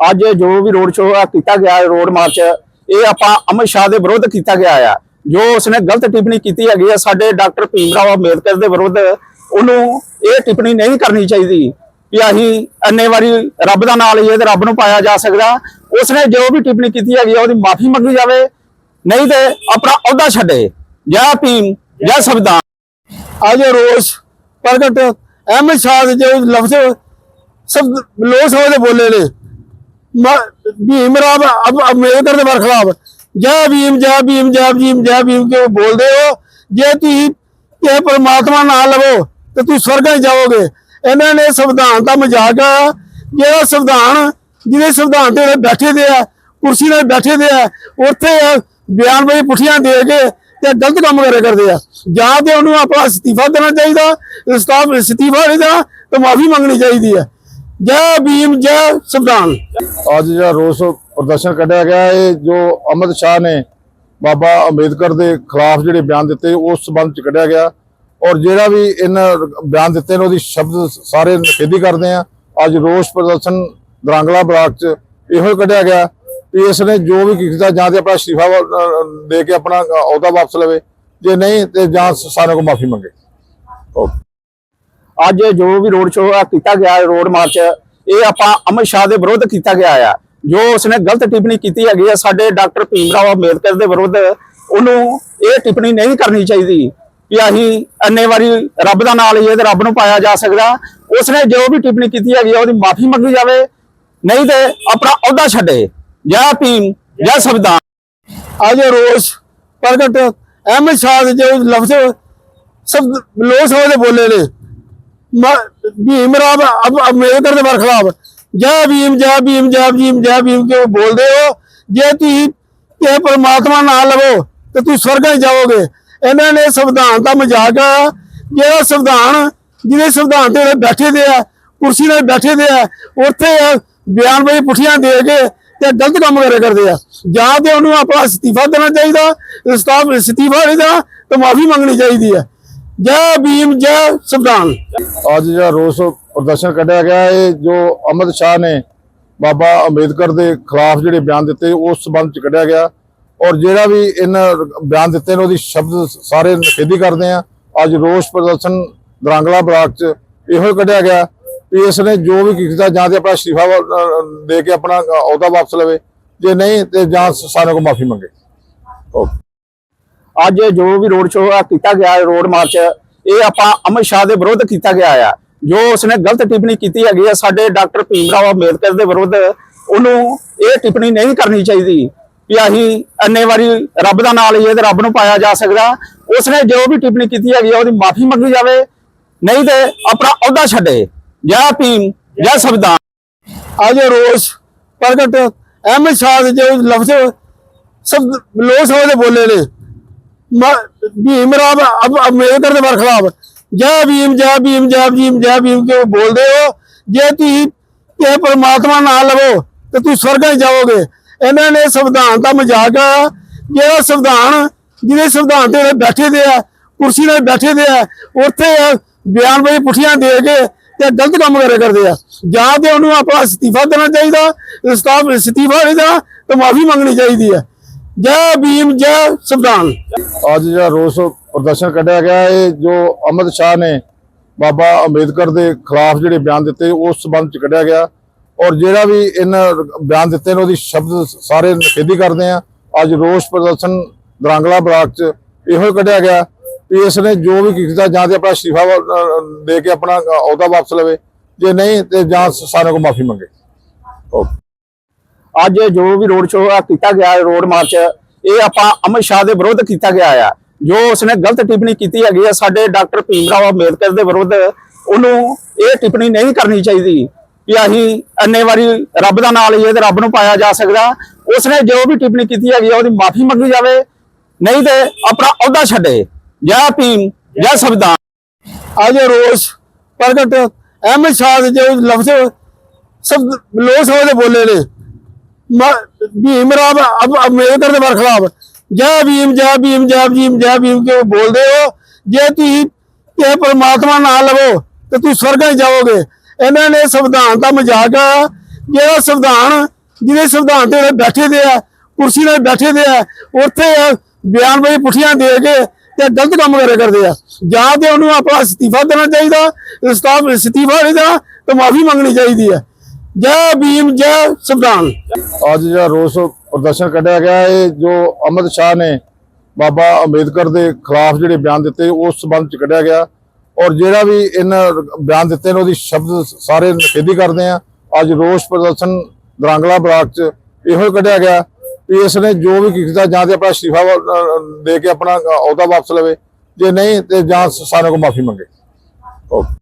ਅੱਜ ਜੋ ਵੀ road show ਕੀਤਾ ਗਿਆ ਰੋਡ ਮਾਰਚ ਇਹ ਆਪਾਂ ਅਮਿਤ ਸ਼ਾਹ ਦੇ ਵਿਰੁੱਧ ਕੀਤਾ ਗਿਆ ਆ। ਜੋ ਉਸਨੇ ਗਲਤ ਟਿੱਪਣੀ ਕੀਤੀ ਹੈਗੀ ਆ, ਸਾਡੇ ਡਾਕਟਰ ਭੀਮ ਰਾਓ ਅੰਬੇਦਕਰ ਦੇ ਵਿਰੁੱਧ, ਉਹਨੂੰ ਇਹ ਟਿੱਪਣੀ ਨਹੀਂ ਕਰਨੀ ਚਾਹੀਦੀ ਕਿ ਅਸੀਂ ਅੰਨੇ ਵਾਰੀ ਰੱਬ ਦਾ ਨਾਮ ਲਈਏ ਤੇ ਰੱਬ ਨੂੰ ਪਾਇਆ ਜਾ ਸਕਦਾ। ਉਸਨੇ ਜੋ ਵੀ ਟਿੱਪਣੀ ਕੀਤੀ ਹੈਗੀ ਆ, ਉਹਦੀ ਮਾਫੀ ਮੰਗੀ ਜਾਵੇ, ਨਹੀਂ ਤੇ ਆਪਣਾ ਅਹੁਦਾ ਛੱਡੇ। ਜੈ ਭੀਮ, ਜੈ ਸੰਵਿਧਾਨ। ਅੱਜ ਰੋਸ ਪ੍ਰਗਟ ਅਹਿਮਦ ਸ਼ਾਹ ਦੇ ਜੋ ਲਫ਼ਜ਼ ਸਭ ਲੋਕ ਸਭਾ ਦੇ ਬੋਲੇ ਨੇ। ਮ- ਭੀਮ ਰਾਵ ਅੰਬੇਦਕਰ ਦੇ ਬਰਖਲਾਫ ਜੈ ਭੀਮ ਜੈ ਭੀਮ ਜੈ ਭੀਮ ਜੈ ਭੀਮ ਕੇ ਬੋਲਦੇ ਹੋ? ਜੇ ਤੁਸੀਂ ਇਹ ਪਰਮਾਤਮਾ ਨਾਲ ਲਵੋ, ਤੇ ਤੁਸੀਂ ਸਵਰਗਾਂ 'ਚ ਜਾਓਗੇ। ਇਹਨਾਂ ਨੇ ਸੰਵਿਧਾਨ ਦਾ ਮਜ਼ਾਕ ਆ ਜਿਹੜਾ ਸੰਵਿਧਾਨ, ਜਿਹਦੇ ਸੰਵਿਧਾਨ ਤੇ ਬੈਠੇ ਦੇ ਆ, ਕੁਰਸੀ ਨਾਲ ਬੈਠੇ ਦੇ ਆ, ਉੱਥੇ ਬਿਆਨਬਾਜ਼ੀ ਪੁੱਠੀਆਂ ਦੇ ਕੇ ਤੇ ਗਲਤ ਕੰਮ ਕਰੇ ਕਰਦੇ ਆ। ਜਾਂ ਤੇ ਉਹਨੂੰ ਆਪਣਾ ਅਸਤੀਫਾ ਦੇਣਾ ਚਾਹੀਦਾ ਇਸਤਾਫ ਅਸਤੀਫਾ ਨਹੀਂ ਦੇਣਾ, ਤੇ ਮਾਫੀ ਮੰਗਣੀ ਚਾਹੀਦੀ ਹੈ ਜੈ ਭੀਮ, ਜੈ ਸੰਵਿਧਾਨ। ਅੱਜ ਜਿਹੜਾ ਰੋਸ ਪ੍ਰਦਰਸ਼ਨ ਕੱਢਿਆ ਗਿਆ ਇਹ ਜੋ ਅਮਿਤ ਸ਼ਾਹ ਨੇ ਬਾਬਾ ਅੰਬੇਦਕਰ ਦੇ ਖਿਲਾਫ ਜਿਹੜੇ ਬਿਆਨ ਦਿੱਤੇ, ਉਸ ਸਬੰਧ ਚ ਕੱਢਿਆ ਗਿਆ। ਔਰ ਜਿਹੜਾ ਵੀ ਇਹਨਾਂ ਬਿਆਨ ਦਿੱਤੇ ਨੇ, ਉਹਦੀ ਸ਼ਬਦ ਸਾਰੇ ਨਿਖੇਧੀ ਕਰਦੇ ਆ। ਅੱਜ ਰੋਸ ਪ੍ਰਦਰਸ਼ਨ ਦਰਾਂਗਲਾ ਬਲਾਕ ਚ ਇਹੋ ਹੀ ਕੱਢਿਆ ਗਿਆ ਵੀ ਇਸ ਨੇ ਜੋ ਵੀ ਕੀਤਾ, ਜਾਂ ਤੇ ਆਪਣਾ ਅਸਤੀਫਾ ਦੇ ਕੇ ਆਪਣਾ ਅਹੁਦਾ ਵਾਪਸ ਲਵੇ। ਜੇ ਨਹੀਂ, ਤੇ ਜਾਂ ਸਾਰਿਆਂ ਕੋਲ ਮਾਫੀ ਮੰਗੇ। ਓਕੇ। ਅੱਜ ਜੋ ਵੀ ਰੋਡ ਸ਼ੋਅ ਕੀਤਾ ਗਿਆ ਰੋਡ ਮਾਰਚ ਇਹ ਆਪਾਂ ਅਮਿਤ ਸ਼ਾਹ ਦੇ ਵਿਰੁੱਧ ਕੀਤਾ ਗਿਆ ਆ। ਜੋ ਉਸਨੇ ਗਲਤ ਟਿੱਪਣੀ ਕੀਤੀ ਹੈਗੀ ਆ, ਸਾਡੇ ਡਾਕਟਰ ਭੀਮ ਰਾਓ ਅੰਬੇਦਕਰ ਦੇ ਵਿਰੁੱਧ, ਉਹਨੂੰ ਇਹ ਟਿੱਪਣੀ ਨਹੀਂ ਕਰਨੀ ਚਾਹੀਦੀ ਕਿ ਅਸੀਂ ਅੰਨੇ ਵਾਰੀ ਰੱਬ ਦਾ ਨਾਮ ਲਈਏ ਤੇ ਰੱਬ ਨੂੰ ਪਾਇਆ ਜਾ ਸਕਦਾ। ਉਸਨੇ ਜੋ ਵੀ ਟਿੱਪਣੀ ਕੀਤੀ ਹੈਗੀ ਆ, ਉਹਦੀ ਮਾਫੀ ਮੰਗੀ ਜਾਵੇ, ਨਹੀਂ ਤੇ ਆਪਣਾ ਅਹੁਦਾ ਛੱਡੇ। ਜੈ ਭੀਮ, ਜੈ ਸੰਵਿਧਾਨ। ਅੱਜ ਰੋਸ ਪ੍ਰਗਟ ਅਹਿਮਦ ਸ਼ਾਹ ਦੇ ਜੋ ਲਫ਼ਜ਼, ਸਭ ਲੋਕ ਸਭਾ ਦੇ ਬੋਲੇ ਨੇ। ਮ- ਭੀਮ ਰਾਵ ਅੰਬੇਦਕਰ ਦੇ ਬਰਖਲਾਫ ਜੈ ਭੀਮ ਜੈ ਭੀਮ ਜੈ ਭੀਮ ਜੈ ਭੀਮ ਕੇ ਬੋਲਦੇ ਹੋ? ਜੇ ਤੁਸੀਂ ਇਹ ਪਰਮਾਤਮਾ ਨਾਲ ਲਵੋ, ਤੇ ਤੁਸੀਂ ਸਵਰਗਾਂ 'ਚ ਜਾਓਗੇ। ਇਹਨਾਂ ਨੇ ਸੰਵਿਧਾਨ ਦਾ ਮਜ਼ਾਕ ਆ ਜਿਹੜਾ ਸੰਵਿਧਾਨ, ਜਿਹਦੇ ਸੰਵਿਧਾਨ ਤੇ ਬੈਠੇ ਦੇ ਆ, ਕੁਰਸੀ ਨਾਲ ਬੈਠੇ ਦੇ ਆ, ਉੱਥੇ ਬਿਆਨਬਾਜ਼ੀ ਪੁੱਠੀਆਂ ਦੇ ਕੇ ਤੇ ਗਲਤ ਕੰਮ ਕਰੇ ਕਰਦੇ ਆ। ਜਾਂ ਤੇ ਉਹਨੂੰ ਆਪਣਾ ਅਸਤੀਫਾ ਦੇਣਾ ਚਾਹੀਦਾ ਇਸਤਾਫ ਅਸਤੀਫਾ ਨਹੀਂ ਦੇਣਾ, ਤੇ ਮਾਫੀ ਮੰਗਣੀ ਚਾਹੀਦੀ ਹੈ ਜੈ ਭੀਮ, ਜੈ ਸੰਵਿਧਾਨ। ਅੱਜ ਜਿਹੜਾ ਰੋਸ ਪ੍ਰਦਰਸ਼ਨ ਕੱਢਿਆ ਗਿਆ ਇਹ ਜੋ ਅਮਿਤ ਸ਼ਾਹ ਨੇ ਬਾਬਾ ਅੰਬੇਦਕਰ ਦੇ ਖਿਲਾਫ ਜਿਹੜੇ ਬਿਆਨ ਦਿੱਤੇ, ਉਸ ਸਬੰਧ ਚ ਕੱਢਿਆ ਗਿਆ। ਔਰ ਜਿਹੜਾ ਵੀ ਇਹਨਾਂ ਬਿਆਨ ਦਿੱਤੇ ਨੇ, ਉਹਦੀ ਸ਼ਬਦ ਸਾਰੇ ਨਿਖੇਧੀ ਕਰਦੇ ਆ। ਅੱਜ ਰੋਸ ਪ੍ਰਦਰਸ਼ਨ ਦਰਾਂਗਲਾ ਬਲਾਕ ਚ ਇਹੋ ਹੀ ਕੱਢਿਆ ਗਿਆ ਵੀ ਇਸ ਨੇ ਜੋ ਵੀ ਕੀਤਾ, ਜਾਂ ਤੇ ਆਪਣਾ ਅਸਤੀਫਾ ਦੇ ਕੇ ਆਪਣਾ ਅਹੁਦਾ ਵਾਪਸ ਲਵੇ। ਜੇ ਨਹੀਂ, ਤੇ ਜਾਂ ਸਾਰਿਆਂ ਕੋਲ ਮਾਫੀ ਮੰਗੇ। ਓਕੇ। ਅੱਜ ਜੋ ਵੀ ਰੋਡ ਸ਼ੋਅ ਕੀਤਾ ਗਿਆ ਹੈ ਰੋਡ ਮਾਰਚ ਇਹ ਆਪਾਂ ਅਮਿਤ ਸ਼ਾਹ ਦੇ ਵਿਰੁੱਧ ਕੀਤਾ ਗਿਆ ਆ। ਜੋ ਉਸਨੇ ਗਲਤ ਟਿੱਪਣੀ ਕੀਤੀ ਹੈਗੀ ਆ, ਸਾਡੇ ਡਾਕਟਰ ਭੀਮ ਰਾਓ ਅੰਬੇਦਕਰ ਦੇ ਵਿਰੁੱਧ, ਉਹਨੂੰ ਇਹ ਟਿੱਪਣੀ ਨਹੀਂ ਕਰਨੀ ਚਾਹੀਦੀ ਕਿ ਅਸੀਂ ਅੰਨੇ ਵਾਰੀ ਰੱਬ ਦਾ ਨਾਮ ਲਈਏ ਤੇ ਰੱਬ ਨੂੰ ਪਾਇਆ ਜਾ ਸਕਦਾ। ਉਸਨੇ ਜੋ ਵੀ ਟਿੱਪਣੀ ਕੀਤੀ ਹੈਗੀ ਆ, ਉਹਦੀ ਮਾਫੀ ਮੰਗੀ ਜਾਵੇ, ਨਹੀਂ ਤੇ ਆਪਣਾ ਅਹੁਦਾ ਛੱਡੇ। ਜੈ ਭੀਮ, ਜੈ ਸੰਵਿਧਾਨ। ਅੱਜ ਰੋਸ ਪ੍ਰਗਟ ਅਹਿਮਦ ਸ਼ਾਹ ਦੇ ਜੋ ਲਫ਼ਜ਼ ਸਭ ਲੋਕ ਸਭਾ ਦੇ ਬੋਲੇ ਨੇ। ਮ- ਭੀਮ ਰਾਵ ਅੰਬੇਦਕਰ ਦੇ ਬਰਖਲਾਫ ਜੈ ਭੀਮ ਜੈ ਭੀਮ ਜੈ ਭੀਮ ਜੈ ਭੀਮ ਕੇ ਬੋਲਦੇ ਹੋ? ਜੇ ਤੁਸੀਂ ਇਹ ਪਰਮਾਤਮਾ ਨਾ ਲਵੋ, ਤੇ ਤੁਸੀਂ ਸਵਰਗਾਂ 'ਚ ਜਾਓਗੇ। ਇਹਨਾਂ ਨੇ ਸੰਵਿਧਾਨ ਦਾ ਮਜ਼ਾਕ ਆ ਜਿਹੜਾ ਸੰਵਿਧਾਨ, ਜਿਹਦੇ ਸੰਵਿਧਾਨ ਤੇ ਬੈਠੇ ਦੇ ਆ, ਕੁਰਸੀ ਨਾਲ ਬੈਠੇ ਦੇ ਆ, ਉੱਥੇ ਬਿਆਨਬਾਜ਼ੀ ਪੁੱਠੀਆਂ ਦੇ ਕੇ ਤੇ ਗਲਤ ਕੰਮ ਕਰੇ ਕਰਦੇ ਆ। ਜਾਂ ਤੇ ਉਹਨੂੰ ਆਪਣਾ ਅਸਤੀਫਾ ਦੇਣਾ ਚਾਹੀਦਾ ਇਸਤਾਫ ਅਸਤੀਫਾ ਨਹੀਂ ਦੇਣਾ, ਤੇ ਮਾਫੀ ਮੰਗਣੀ ਚਾਹੀਦੀ ਹੈ ਜੈ ਭੀਮ, ਜੈ ਸੰਵਿਧਾਨ। ਅੱਜ ਜਿਹੜਾ ਰੋਸ ਪ੍ਰਦਰਸ਼ਨ ਕੱਢਿਆ ਗਿਆ ਇਹ ਜੋ ਅਮਿਤ ਸ਼ਾਹ ਨੇ ਬਾਬਾ ਅੰਬੇਦਕਰ ਦੇ ਖਿਲਾਫ ਜਿਹੜੇ ਬਿਆਨ ਦਿੱਤੇ, ਉਸ ਸਬੰਧ ਚ ਕੱਢਿਆ ਗਿਆ। ਔਰ ਜਿਹੜਾ ਵੀ ਇਹਨਾਂ ਬਿਆਨ ਦਿੱਤੇ ਨੇ, ਉਹਦੀ ਸ਼ਬਦ ਸਾਰੇ ਨਿਖੇਧੀ ਕਰਦੇ ਆ। ਅੱਜ ਰੋਸ ਪ੍ਰਦਰਸ਼ਨ ਦਰਾਂਗਲਾ ਬਲਾਕ ਚ ਇਹੋ ਹੀ ਕੱਢਿਆ ਗਿਆ ਵੀ ਇਸ ਨੇ ਜੋ ਵੀ ਕੀਤਾ, ਜਾਂ ਤੇ ਆਪਣਾ ਅਸਤੀਫਾ ਦੇ ਕੇ ਆਪਣਾ ਅਹੁਦਾ ਵਾਪਸ ਲਵੇ। ਜੇ ਨਹੀਂ, ਤੇ ਜਾਂ ਸਾਰਿਆਂ ਕੋਲ ਮਾਫੀ ਮੰਗੇ। ਓਕੇ। ਅੱਜ ਜੋ ਵੀ ਰੋਡ ਸ਼ੋਅ ਕੀਤਾ ਗਿਆ ਰੋਡ ਮਾਰਚ ਇਹ ਆਪਾਂ ਅਮਿਤ ਸ਼ਾਹ ਦੇ ਵਿਰੁੱਧ ਕੀਤਾ ਗਿਆ ਆ। ਜੋ ਉਸਨੇ ਗਲਤ ਟਿੱਪਣੀ ਕੀਤੀ ਹੈਗੀ ਆ, ਸਾਡੇ ਡਾਕਟਰ ਭੀਮ ਰਾਓ ਅੰਬੇਦਕਰ ਦੇ ਵਿਰੁੱਧ, ਉਹਨੂੰ ਇਹ ਟਿੱਪਣੀ ਨਹੀਂ ਕਰਨੀ ਚਾਹੀਦੀ ਕਿ ਅਸੀਂ ਅੰਨੇ ਵਾਰੀ ਰੱਬ ਦਾ ਨਾਮ ਲਈਏ ਤੇ ਰੱਬ ਨੂੰ ਪਾਇਆ ਜਾ ਸਕਦਾ। ਉਸਨੇ ਜੋ ਵੀ ਟਿੱਪਣੀ ਕੀਤੀ ਹੈਗੀ ਆ, ਉਹਦੀ ਮਾਫੀ ਮੰਗੀ ਜਾਵੇ, ਨਹੀਂ ਤੇ ਆਪਣਾ ਅਹੁਦਾ ਛੱਡੇ। ਜੈ ਭੀਮ, ਜੈ ਸੰਵਿਧਾਨ। ਅੱਜ ਰੋਸ ਪ੍ਰਗਟ ਅਹਿਮਦ ਸ਼ਾਹ ਦੇ ਜੋ ਲਫ਼ਜ਼, ਸਭ ਲੋਕ ਸਭਾ ਦੇ ਬੋਲੇ ਨੇ। ਮ- ਭੀਮ ਰਾਵ ਅੰਬੇਦਕਰ ਦੇ ਬਰਖਲਾਫ ਜੈ ਭੀਮ ਜੈ ਭੀਮ ਜੈ ਭੀਮ ਜੈ ਭੀਮ ਕੇ ਬੋਲਦੇ ਹੋ? ਜੇ ਤੁਸੀਂ ਇਹ ਪਰਮਾਤਮਾ ਨਾ ਲਵੋ, ਤੇ ਤੁਸੀਂ ਸਵਰਗਾਂ 'ਚ ਜਾਓਗੇ। ਇਹਨਾਂ ਨੇ ਸੰਵਿਧਾਨ ਦਾ ਮਜ਼ਾਕ ਆ। ਜਿਹੜਾ ਸੰਵਿਧਾਨ, ਜਿਹਦੇ ਸੰਵਿਧਾਨ ਤੇ ਬੈਠੇ ਦੇ ਆ, ਕੁਰਸੀ ਤੇ ਬੈਠੇ ਦੇ ਆ, ਉੱਥੇ ਬਿਆਨਬਾਜ਼ੀ ਪੁੱਠੀਆਂ ਦੇ ਕੇ ਤੇ ਗਲਤ ਕੰਮ ਕਰੇ ਕਰਦੇ ਆ। ਜਾਂ ਤੇ ਉਹਨੂੰ ਆਪਣਾ ਅਸਤੀਫਾ ਦੇਣਾ ਚਾਹੀਦਾ ਇਸਤਾਫ ਅਸਤੀਫਾ ਨਹੀਂ ਦੇਣਾ ਤਾਂ ਮਾਫੀ ਮੰਗਣੀ ਚਾਹੀਦੀ ਹੈ ਜੈ ਭੀਮ, ਜੈ ਸੰਵਿਧਾਨ। ਅੱਜ ਜਿਹੜਾ ਰੋਸ ਪ੍ਰਦਰਸ਼ਨ ਕੱਢਿਆ ਗਿਆ ਇਹ ਜੋ ਅਮਿਤ ਸ਼ਾਹ ਨੇ ਬਾਬਾ ਅੰਬੇਦਕਰ ਦੇ ਖਿਲਾਫ ਜਿਹੜੇ ਬਿਆਨ ਦਿੱਤੇ, ਉਸ ਸਬੰਧ ਚ ਕੱਢਿਆ ਗਿਆ। ਔਰ ਜਿਹੜਾ ਵੀ ਇਹਨਾਂ ਬਿਆਨ ਦਿੱਤੇ ਨੇ, ਉਹਦੀ ਸ਼ਬਦ ਸਾਰੇ ਨਿਖੇਧੀ ਕਰਦੇ ਆ। ਅੱਜ ਰੋਸ ਪ੍ਰਦਰਸ਼ਨ ਦਰਾਂਗਲਾ ਬਲਾਕ ਚ ਇਹੋ ਹੀ ਕੱਢਿਆ ਗਿਆ ਵੀ ਇਸ ਨੇ ਜੋ ਵੀ ਕੀਤਾ, ਜਾਂ ਤੇ ਆਪਣਾ ਅਸਤੀਫਾ ਦੇ ਕੇ ਆਪਣਾ ਅਹੁਦਾ ਵਾਪਸ ਲਵੇ। ਜੇ ਨਹੀਂ, ਤੇ ਜਾਂ ਸਾਨੂੰ ਕੋ ਮਾਫੀ ਮੰਗੇ। ਓਕੇ।